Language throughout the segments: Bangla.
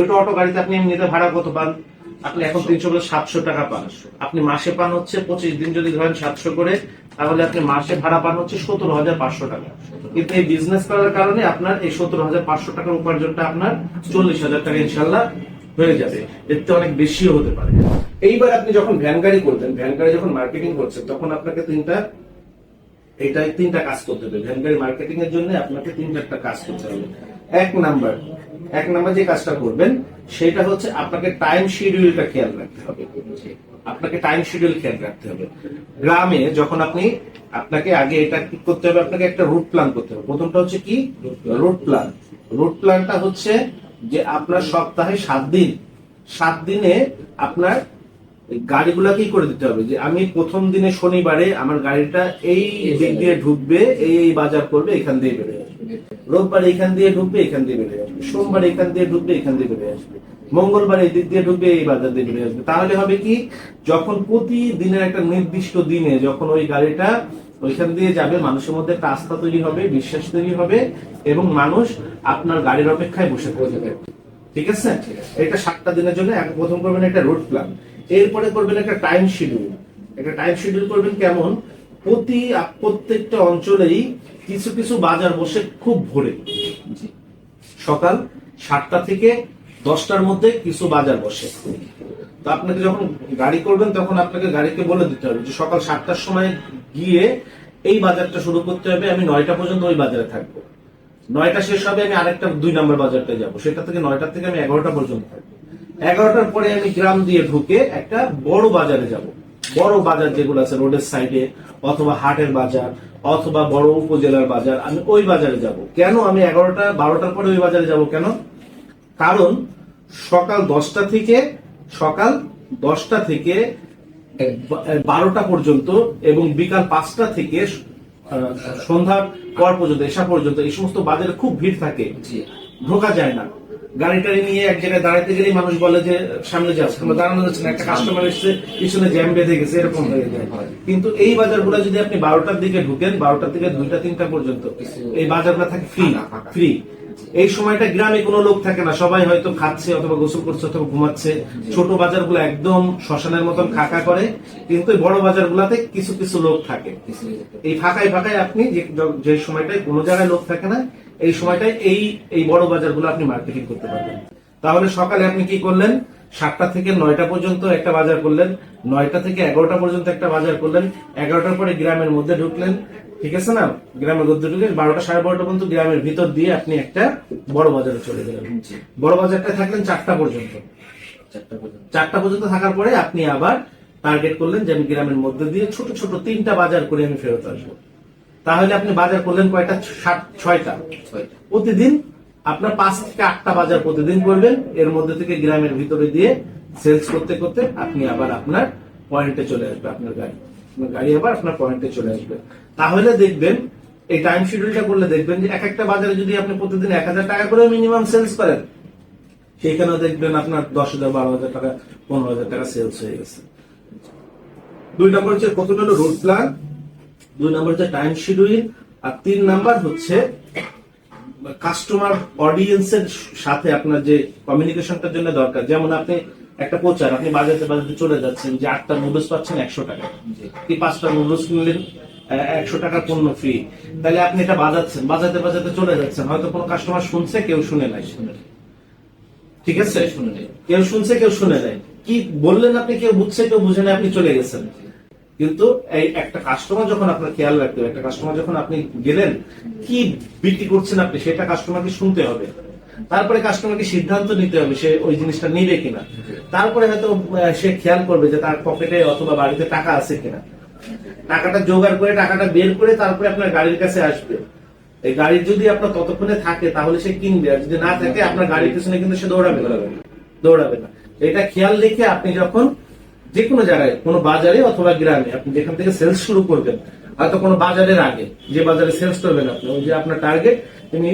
দুটো অটো গাড়িতে আপনি এমনিতে ভাড়া কত পান? আপনি এখন তিনশো করে সাতশো টাকা পান। আপনি মাসে পান হচ্ছে পঁচিশ দিন যদি ধরেন সাতশো করে, তাহলে আপনি মাসে ভাড়া পান হচ্ছে সতেরো হাজার পাঁচশো টাকা। কিন্তু এই বিজনেস করার কারণে আপনার এই সতেরো হাজার পাঁচশো টাকার উপার্জনটা আপনার চল্লিশ হাজার টাকা ইনশাল্লাহ হয়ে যাবে। এর থেকে অনেক বেশিও হতে পারে। এইবার আপনি যখন ভ্যান গাড়ি করবেন, ভ্যান গাড়ি যখন মার্কেটিং করছেন, তখন আপনাকে তিনটা এটা তিনটা কাজ করতে হবে। ভ্যান গাড়ি মার্কেটিং এর জন্য আপনাকে তিন চারটা কাজ করতে হবে। এক নাম্বার এক নাম্বার যে কাজটা করবেন, সেটা হচ্ছে আপনাকে টাইম শিডিউলটা খেয়াল রাখতে হবে। আপনাকে টাইম শিডিউল খেয়াল রাখতে হবে। গ্রামে যখন আপনি আপনাকে আগে এটা কি করতে হবে, আপনাকে একটা রুট প্ল্যান করতে হবে। প্রথমটা হচ্ছে কি? রুট প্ল্যান রুট প্ল্যানটা হচ্ছে যে আপনার সপ্তাহে সাত দিন। সাত দিনে আপনার গাড়িগুলা কি করে দিতে হবে যে আমি প্রথম দিনে শনিবারে আমার গাড়িটা এই দিক দিয়ে ঢুকবে, এই বাজার করবে, এখান দিয়ে বেরোয় আসবে। রোববার এখান দিয়ে ঢুকবে, এখান দিয়ে বেরোয় আসবে। সোমবার এখান দিয়ে ঢুকবে, এখান দিয়ে বেরোয় আসবে। মঙ্গলবার এই দিক দিয়ে ঢুকবে, এই বাজার দিয়ে বেরোয় আসবে। তাহলে হবে কি, যখন প্রতিদিনের একটা নির্দিষ্ট দিনে যখন ওই গাড়িটা ওইখান দিয়ে যাবে, মানুষের মধ্যে একটা আস্থা তৈরি হবে, বিশ্বাস তৈরি হবে, এবং মানুষ আপনার গাড়ির অপেক্ষায় বসে থাকবে। ঠিক আছে? এটা সাতটা দিনের জন্য প্রথম করবেন একটা রুট প্ল্যান এরপরে করবেন একটা টাইম শিডিউল একটা টাইম শিডিউল করবেন কেমন? প্রতি প্রত্যেকটা অঞ্চলেই কিছু কিছু বাজার বসে খুব ভোরে। সকাল সাতটা থেকে দশটার মধ্যে কিছু বাজার বসে। তো আপনাকে যখন গাড়ি করবেন তখন আপনাকে গাড়িকে বলে দিতে হবে যে সকাল সাতটার সময় গিয়ে এই বাজারটা শুরু করতে হবে আমি নয়টা পর্যন্ত ওই বাজারে থাকব। নয়টা শেষ হবে আমি আরেকটা দুই নম্বর বাজারটা যাব। সেটা থেকে নয়টা থেকে আমি এগারোটা পর্যন্ত থাকব। এগারোটার পরে আমি গ্রাম দিয়ে ঢুকে একটা বড় বাজারে যাব। বড় বাজার যেগুলো আছে, রোডের সাইডে অথবা হাটের বাজার, অথবা বড় উপজেলার বাজার, আমি ওই বাজারে যাব। কেন আমি এগারোটা, বারোটার পরে ওই বাজারে যাব কেন? কারণ সকাল দশটা থেকে, সকাল দশটা থেকে, বারোটা পর্যন্ত এবং বিকাল পাঁচটা থেকে সন্ধ্যার পর পর্যন্ত, এসা পর্যন্ত এই সমস্ত বাজারে খুব ভিড় থাকে। ঢোকা যায় না। গাড়ি টাড়ি নিয়ে এক জায়গায় দাঁড়াতে গেলেই মানুষ বলে যে, সামনে যাও। তোমরা দাঁড়ানো যাচ্ছে না। একটা কাস্টমার এসছে পিছনে জ্যাম বেঁধে গেছে, এরকম হয়ে যায়। কিন্তু এই বাজারগুলো যদি আপনি বারোটার দিকে ঢুকেন বারোটার থেকে দুইটা, তিনটা পর্যন্ত, এই বাজারগুলো থাকে ফ্রি ফ্রি এই সময়টা গ্রামে কোনো লোক থাকে না। সবাই হয়তো খাচ্ছে অথবা গোসল করছে অথবা ঘুমাচ্ছে। ছোট বাজারগুলো একদম শ্মশানের মতন খাকা করে, কিন্তু বড় বাজারগুলোতে কিছু কিছু লোক থাকে। এই ফাঁকায় ফাঁকায় আপনি যে সময়টায় কোনো জায়গায় লোক থাকে না এই সময়টায় এই এই বড় বাজারগুলো আপনি মার্কেটিং করতে পারবেন। তাহলে সকালে আপনি কি করলেন? সাতটা থেকে নয়টা পর্যন্ত একটা বাজার করলেন নয়টা থেকে এগারোটা পর্যন্ত একটা বাজার করলেন এগারোটার পরে গ্রামের মধ্যে ঢুকলেন ঠিক আছে না? গ্রামের মধ্যে ঢুকে বারোটা সাড়ে বারোটা পর্যন্ত গ্রামের ভিতর দিয়ে আপনি একটা বড় বাজারে চলে গেলেন। বড় বাজারটা থাকলেন চারটা পর্যন্ত। চারটা পর্যন্ত। থাকার পরে আপনি আবার টার্গেট করলেন যে আমি গ্রামের মধ্যে দিয়ে ছোট ছোট তিনটা বাজার করে আমি ফেরত আসব। তাহলে আপনি বাজার করলেন কয়টা? সাত ছয়টা। প্রতিদিন আপনার পাঁচ থেকে আটটা বাজার প্রতিদিন করবেন। এর মধ্যে থেকে গ্রামের ভিতরে দিয়ে সেলস করতে করতে আপনি আবার আপনার পয়েন্টে চলে আসবে আপনার গাড়ি। গাড়ি আবার আপনার পয়েন্টে চলে আসবে। তাহলে দেখবেন এই টাইম শিডিউলটা করলে দেখবেন যে এক একটা বাজারে যদি আপনি প্রতিদিন এক হাজার টাকা করে মিনিমাম সেলস করেন সেইখানেও দেখবেন আপনার দশ হাজার বারো হাজার টাকা পনেরো হাজার টাকা সেলস হয়ে গেছে। দুই নম্বর হচ্ছে হলো রুট প্ল্যান দুই নম্বর হচ্ছে টাইম শিডিউল আর তিন নাম্বার হচ্ছে কাস্টমার অডিয়েন্সের সাথে আপনার যে কমিউনিকেশনটার জন্য দরকার। যেমন আপনি একটা প্রচার আপনি বাজারে বাজারে চলে যাচ্ছেন যে আটটা নুডলস পাচ্ছেন একশো টাকা। কি পাঁচটা নুডলস কিনলেন একশো টাকার পণ্য ফ্রি তাহলে আপনি এটা বাজাচ্ছেন বাজাতে বাজাতে চলে যাচ্ছেন। হয়তো কোনো কাস্টমার শুনছে কেউ শুনে নাই। ঠিক আছে? কেউ শুনছে কেউ শুনে নাই। কি বললেন আপনি কেউ বুঝছে কেউ বুঝে নাই আপনি চলে গেছেন। কিন্তু এই একটা কাস্টমার যখন আপনার খেয়াল রাখতে হবে, একটা কাস্টমার যখন আপনি গেলেন, কি বিক্রি করছেন আপনি, সেটা কাস্টমারকে শুনতে হবে। তারপরে কাস্টমারকে সিদ্ধান্ত নিতে হবে সে ওই জিনিসটা নিবে কিনা। তারপরে হয়তো সে খেয়াল করবে যে তার পকেটে অথবা বাড়িতে টাকা আছে কিনা। টাকাটা জোগাড় করে, টাকাটা বের করে তারপরে আপনার গাড়ির কাছে আসবে। এই গাড়ি যদি আপনার ততক্ষণে থাকে, তাহলে সে কিনবে। আর যদি না থাকে, আপনার গাড়ির পিছনে কিন্তু সে দৌড়াবে দৌড়াবে না। এটা খেয়াল রেখে আপনি যখন যে কোনো জায়গায় কোনো বাজারে অথবা গ্রামে আপনি যেখান থেকে সেলস শুরু করবেন হয়তো কোনো বাজারের আগে যে বাজারে সেলস করবেন আপনি ওই যে আপনার টার্গেট তিনি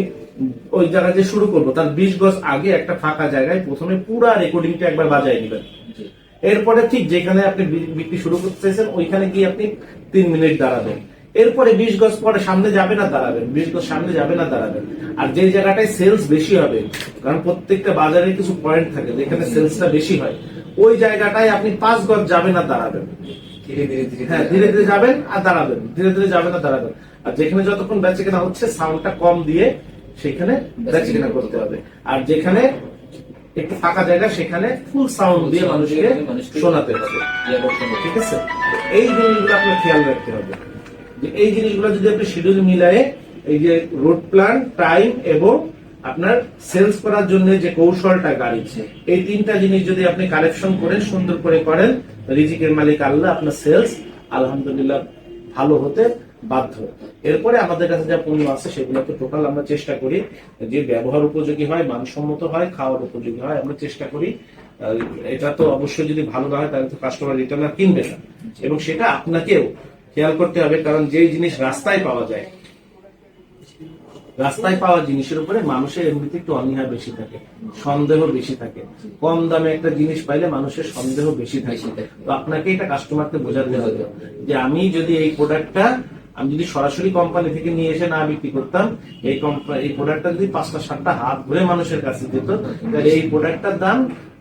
ওই জায়গায় যে শুরু করব তার বিশ গজ আগে একটা ফাঁকা জায়গায় প্রথমে পুরা রেকর্ডিংটা একবার বাজায় দিবেন এরপরে ঠিক যেখানে আপনি বিক্রি শুরু করতে চাইছেন ওইখানে গিয়ে আপনি তিন মিনিট দাঁড়াবেন। এরপরে বিশ গজ পরে সামনে যাবে না দাঁড়াবেন। বিশ গজ সামনে যাবে না দাঁড়াবেন। আর যে জায়গাটায় সেলস বেশি হবে কারণ প্রত্যেকটা বাজারে কিছু পয়েন্ট থাকে যেখানে সেলসটা বেশি হয় ওই জায়গাটায় আপনি পাঁচ গজ যাবেন না দাঁড়াবেন। ধীরে ধীরে হ্যাঁ ধীরে। ধীরে যাবেন আর দাঁড়াবেন ধীরে ধীরে যাবেন আর দাঁড়াবেন। আর যেখানে যতক্ষণ বেচে কেনা হচ্ছে সাউন্ডটা কম দিয়ে সেখানে বেচে কেনা করতে হবে। আর যেখানে একটু ফাঁকা জায়গা সেখানে ফুল সাউন্ড দিয়ে মানুষকে শোনাতে হবে। ইয়ে হবে। ঠিক আছে? এই জিনিসগুলো আপনার খেয়াল রাখতে হবে। যে এই জিনিসগুলো যদি আপনি শিডিউল মিলায়ে এই যে রোড প্ল্যান টাইম এবং আপনার সেলস করার জন্য যে কৌশলটা গাড়ি এই তিনটা জিনিস যদি আপনি কালেকশন করেন, সুন্দর করে করেন, রিজিকের মালিক আল্লাহ আপনার সেলস আলহামদুলিল্লাহ ভালো হতে বাধ্য। এরপরে আমাদের কাছে যা পণ্য আছে, সেগুলোকে টোটাল আমরা চেষ্টা করি, যে ব্যবহার উপযোগী হয়, মানসম্মত হয়, খাওয়ার উপযোগী হয়, আমরা চেষ্টা করি। এটা তো অবশ্যই যদি ভালো না হয়, তাহলে তো কাস্টমার রিটার্নার কিনবে না। এবং সেটা আপনাকেও খেয়াল করতে হবে, কারণ যেই জিনিস রাস্তায় পাওয়া যায় রাস্তায় পাওয়া জিনিসের উপরে মানুষের এমনিতে একটু অনীহা বেশি থাকে, সন্দেহ বেশি থাকে কম দামে একটা জিনিস পাইলে মানুষের সন্দেহ বেশি থাকে তো আপনাকে এটা কাস্টমারকে বোঝাতে হবে যে আমি যদি এই প্রোডাক্টটা আমি যদি সরাসরি কোম্পানি থেকে নিয়ে এসে না বিক্রি করতাম, এই এই প্রোডাক্টটা যদি পাঁচটা, সাতটা হাত ধরে মানুষের কাছে যেত, তাহলে এই প্রোডাক্টটার দাম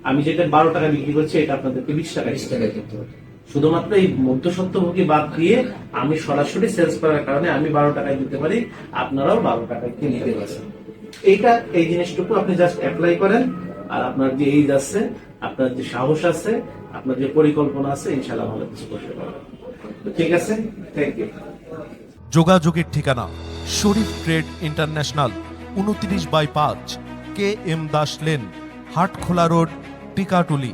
আমি যেটা বারো টাকা বিক্রি করছি, এটা আপনাদেরকে বিশ টাকা বিশ টাকা কিনতে হবে। শুধুমাত্র এই মধ্যসত্ত্বভোগী বাদ দিয়ে আমি সরাসরি সেলস করার কারণে আমি বারো টাকায় দিতে পারি, আপনারাও বারো টাকায় কিনতে পারছেন। এইটা, এই জিনিসটুকু আপনি জাস্ট অ্যাপ্লাই করেন, আর আপনার যে এইজ আছে, আপনার যে সাহস আছে, আপনার যে পরিকল্পনা আছে ইনশাল্লাহ ভালো কিছু করতে পারবেন। ঠিক আছে? থ্যাংক ইউ যোগাযোগের ঠিকানা, শরীফ ট্রেড ইন্টারন্যাশনাল, উনত্রিশ বাই পাঁচ, K M Das lane, Hatkhola road, Tikatuli.